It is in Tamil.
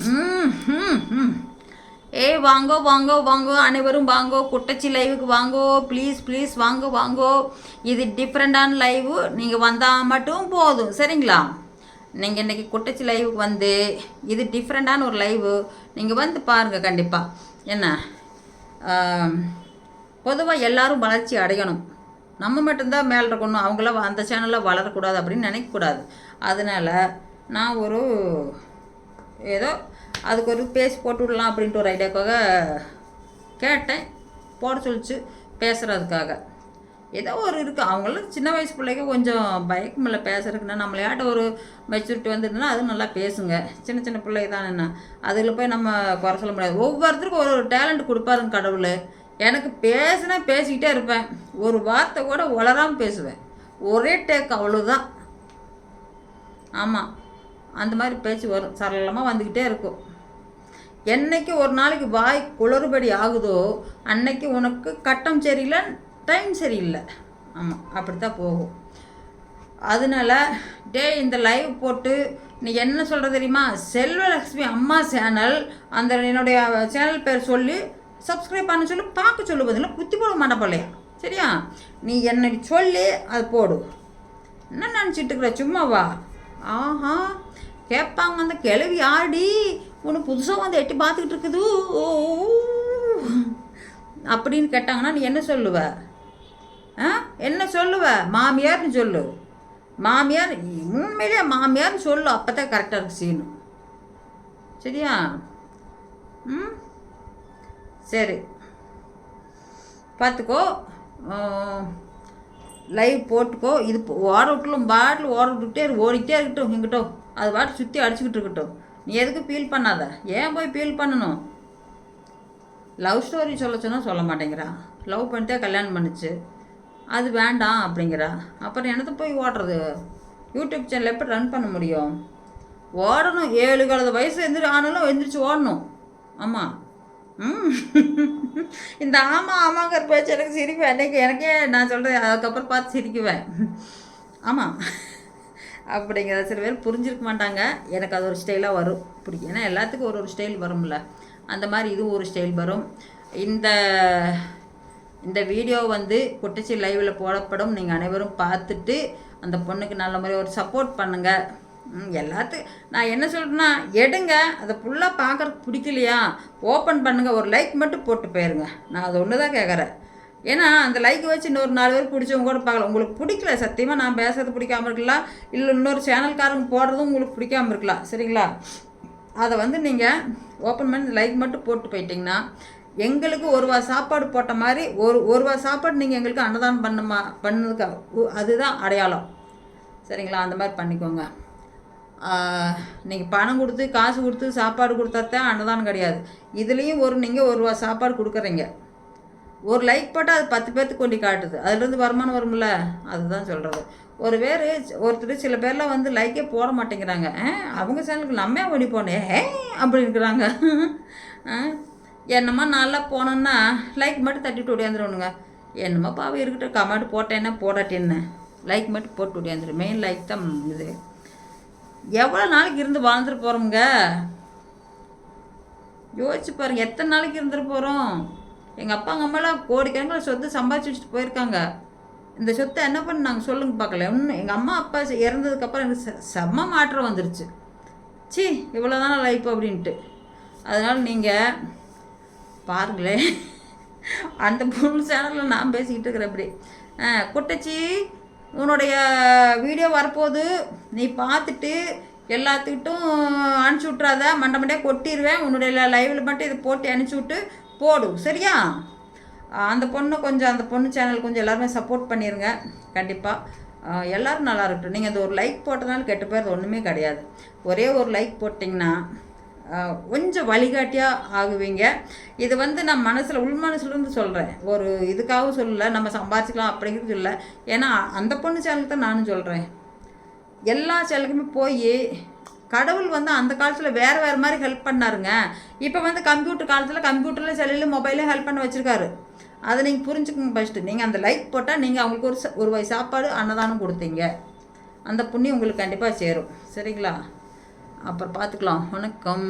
ம், ஏய் வாங்கோ வாங்கோ வாங்கோ. அனைவரும் வாங்கோ. குட்டச்சி லைவுக்கு வாங்கோ. ப்ளீஸ் ப்ளீஸ் வாங்கோ வாங்கோ. இது டிஃப்ரெண்டான லைவு நீங்கள் வந்தால் மட்டும் போதும். சரிங்களா? நீங்கள் இன்றைக்கி குட்டச்சி லைவுக்கு வந்து இது டிஃப்ரெண்டான ஒரு லைவு நீங்கள் வந்து பாருங்கள் கண்டிப்பாக என்ன? பொதுவாக எல்லாரும் வளர்ச்சி அடையணும். நம்ம மட்டும்தான் மேலே இருக்கணும். அவங்களாம் அந்த சேனலில் வளரக்கூடாது அப்படின்னு நினைக்கக்கூடாது. அதனால் நான் ஒரு ஏதோ அதுக்கு ஒரு பேசி போட்டு விடலாம் அப்படின்ட்டு ஒரு ஐடியாக்காக கேட்டேன். போட சொல்லிச்சு பேசுகிறதுக்காக ஏதோ ஒரு இருக்குது அவங்களும் சின்ன வயசு பிள்ளைங்க கொஞ்சம் பயக்கம் இல்லை பேசுறதுக்குன்னா. நம்மளையாட்ட ஒரு மெச்சூரிட்டி வந்துருந்தா அது நல்லா பேசுங்க. சின்ன சின்ன பிள்ளைங்க தான் என்ன? அதில் போய் நம்ம குறை சொல்ல முடியாது. ஒவ்வொருத்தருக்கும் ஒரு டேலண்ட் கொடுப்பாருங்க கடவுள். எனக்கு பேசினா பேசிக்கிட்டே இருப்பேன். ஒரு வார்த்தை கூட உளராமல் பேசுவேன். ஒரே டேக் அவ்வளோதான் ஆமாம் அந்த மாதிரி பேச்சு வரும். சரளமாக வந்துக்கிட்டே இருக்கும். என்னைக்கு ஒரு நாளைக்கு வாய் குளறுபடி ஆகுதோ அன்னைக்கு உனக்கு கட்டம் சரியில்லை டைம் சரியில்லை. ஆமாம் அப்படி தான் போகும். அதனால டே இந்த லைவ் போட்டு நீ என்ன சொல்கிற தெரியுமா? செல்வலக்ஷ்மி அம்மா சேனல் அந்த என்னுடைய சேனல் பேர் சொல்லி சப்ஸ்கிரைப் பண்ண சொல்லி பார்க்க சொல்லு பதில் குத்தி போட மாட்டேன் போலையா சரியா? நீ என்னை சொல்லி அது போடு. என்ன நினச்சிட்டு இருக்கிற? சும்மாவா? ஆஹா. கேட்பாங்க அந்த கிளவி ஆடி ஒன்று புதுசாக வந்து எட்டி பார்த்துக்கிட்டு இருக்குது. ஓ அப்படின்னு கேட்டாங்கன்னா நீ என்ன சொல்லுவ? ஆ? என்ன சொல்லுவ? மாமியார்னு சொல்லு. மாமியார்? உண்மையிலேயே மாமியார்னு சொல்லு. அப்போ தான் கரெக்டாக இருக்கு சீனு சரியா? ம்? சரி. பார்த்துக்கோ. லைவ் போட்டுக்கோ. இது ஓர விட்டுலும் பாட்டில் ஓட விட்டுக்கிட்டே ஓடிக்கிட்டே இருக்கட்டும் இங்கிட்டோ. அது பாட்டு சுற்றி அடிச்சுக்கிட்டு இருக்கட்டும். நீ எதுக்கு ஃபீல் பண்ணாத? ஏன் போய் ஃபீல் பண்ணணும்? லவ் ஸ்டோரி சொல்ல சொன்னால் சொல்ல மாட்டேங்கிறா. லவ் பண்ணிட்டே கல்யாணம் பண்ணிச்சு. அது வேண்டாம் அப்படிங்கிறா. அப்புறம் என்னத்தை போய் ஓடுறது? யூடியூப் சேனல் எப்படி ரன் பண்ண முடியும்? ஓடணும். ஏழு கலந்த வயசு எந்திரி ஆனாலும் எந்திரிச்சு ஓடணும். ஆமாம் இந்த ஆமாம் ஆமாங்கிற பேச்சு எனக்கு சிரிப்பேன் அன்னைக்கு எனக்கே நான் சொல்கிறேன் அதுக்கப்புறம் பார்த்து சிரிக்குவேன். ஆமாம் அப்படிங்கிற சில பேர் புரிஞ்சிருக்க மாட்டாங்க. எனக்கு அது ஒரு ஸ்டைலாக வரும். பிடிக்கும் ஏன்னா எல்லாத்துக்கும் ஒரு ஒரு ஸ்டைல் வரும்ல. அந்த மாதிரி இது ஒரு ஸ்டைல் வரும். இந்த இந்த வீடியோ வந்து குட்டச்சி லைவில் போடப்படும். நீங்கள் அனைவரும் பார்த்துட்டு அந்த பொண்ணுக்கு நல்ல முறையாக ஒரு சப்போர்ட் பண்ணுங்கள் ம், நான் என்ன சொல்கிறேன்னா எடுங்க. அதை ஃபுல்லாக பார்க்குறதுக்கு பிடிக்கலையா? ஓப்பன் பண்ணுங்கள் ஒரு லைக் மட்டும் போட்டு போயிருங்க. நான் அது ஒன்று தான் கேட்குறேன் ஏன்னா அந்த லைக் வச்சு இன்னொரு நாலு பேர் பிடிச்சவங்க கூட பார்க்கலாம். உங்களுக்கு பிடிக்கல. சத்தியமாக நான் பேசுறது பிடிக்காம இருக்கலாம். இல்லை இன்னொரு சேனல்காரங்க போடுறதும் உங்களுக்கு பிடிக்காம இருக்கலாம். சரிங்களா? அதை வந்து நீங்கள் ஓப்பன் பண்ணி லைக் மட்டும் போட்டு போயிட்டீங்கன்னா எங்களுக்கு ஒருவா சாப்பாடு போட்ட மாதிரி ஒரு ஒருவா சாப்பாடு நீங்கள் எங்களுக்கு அன்னதானம் பண்ணுமா பண்ணதுக்கு உ- அதுதான் அடையாளம். சரிங்களா? அந்த மாதிரி பண்ணிக்கோங்க. நீங்கள் பணம் கொடுத்து காசு கொடுத்து சாப்பாடு கொடுத்தா தான் அன்னதானம் கிடையாது. இதுலேயும் ஒரு நீங்கள் ஒரு ரூபா சாப்பாடு கொடுக்குறீங்க. ஒரு லைக் போட்டால் அது பத்து பேர்த்துக்கு கொண்டு காட்டுது. அதுலேருந்து வருமானம் வரும்ல? அதுதான் சொல்கிறது ஒரு பேர் ஒருத்தர் சில பேர்லாம் வந்து லைக்கே போட மாட்டேங்கிறாங்க. ஆ, அவங்க சேனலுக்கு நம்ம ஓடி போனே? ஏ அப்படி இருக்கிறாங்க. ஆ, என்னம்மா நல்லா போனோன்னா லைக் மட்டும் தட்டிட்டு ஓடியாந்துருவணுங்க என்னம்மா பாவம் இருக்கட்டும் கமெண்ட் போட்டேன்னா போடாட்டி என்ன லைக் மட்டும் போட்டு ஓடியாந்துரு. மெயின் லைக் தான் இது. எவ்வளோ நாளைக்கு இருந்து வாழ்ந்துட்டு போகிறோமுங்க யோசிச்சு பாருங்க எத்தனை நாளைக்கு இருந்துட்டு போகிறோம் எங்கள் அப்பா அங்கே அம்மாலாம் கோடிக்கணக்கில் சொத்து சம்பாதிச்சு வச்சுட்டு போயிருக்காங்க. இந்த சொத்தை என்ன பண்ண நாங்கள் சொல்லுங்க பார்க்கல. இன்னும் எங்கள் அம்மா அப்பா செ- இறந்ததுக்கப்புறம் எனக்கு செம்ம மாற்றம் வந்துருச்சு. சி இவ்வளோதான லைஃப் அப்படின்ட்டு. அதனால் நீங்கள் பாருங்களேன். அந்த பொண்ணு சேனலில் நான் பேசிக்கிட்டு இருக்கிறேன் அப்படி ஆ, குட்டச்சி உன்னுடைய வீடியோ வரப்போகுது. நீ பார்த்துட்டு எல்லாத்துக்கிட்டும் அனுப்பிச்சி விட்றாத மண்டை மண்டையாக கொட்டிடுவேன் உன்னுடைய லைவில் மட்டும் இதை போட்டு அனுப்பிச்சி விட்டு போடு. சரியா? அந்த பொண்ணு கொஞ்சம் அந்த பொண்ணு சேனல் கொஞ்சம் எல்லாருமே சப்போர்ட் பண்ணிடுங்க கண்டிப்பாக எல்லோரும் நல்லா இருக்கட்டும். நீங்கள் அந்த ஒரு லைக் போட்டதுனால கெட்டு போயிடுறது ஒன்றுமே கிடையாது. ஒரே ஒரு லைக் போட்டிங்கன்னா கொஞ்சம் வழிகாட்டியாக ஆகுவீங்க. இது வந்து நான் மனசில் உள் மனசுலேருந்து சொல்கிறேன் ஒரு இதுக்காக சொல்லலை நம்ம சம்பாதிச்சிக்கலாம் அப்படிங்கிறது சொல்லலை ஏன்னா அந்த பொண்ணு சேனலுக்கு தான் நானும் சொல்கிறேன் எல்லா சேனலுக்குமே போய் கடவுள் வந்து அந்த காலத்தில் வேறு வேறு மாதிரி ஹெல்ப் பண்ணாருங்க. இப்போ வந்து கம்ப்யூட்டர் காலத்தில் கம்ப்யூட்டரில் செல்லில் மொபைலில் ஹெல்ப் பண்ண வச்சுருக்காரு. அதை நீங்கள் புரிஞ்சுக்கோங்க ஃபஸ்ட்டு நீங்கள் அந்த லைக் போட்டால் நீங்கள் அவங்களுக்கு ஒரு ச- ஒரு வயசு சாப்பாடு அன்னதானம் கொடுத்தீங்க. அந்த புண்ணியம் உங்களுக்கு கண்டிப்பாக சேரும். சரிங்களா? அப்புறம் பார்த்துக்கலாம் வணக்கம்.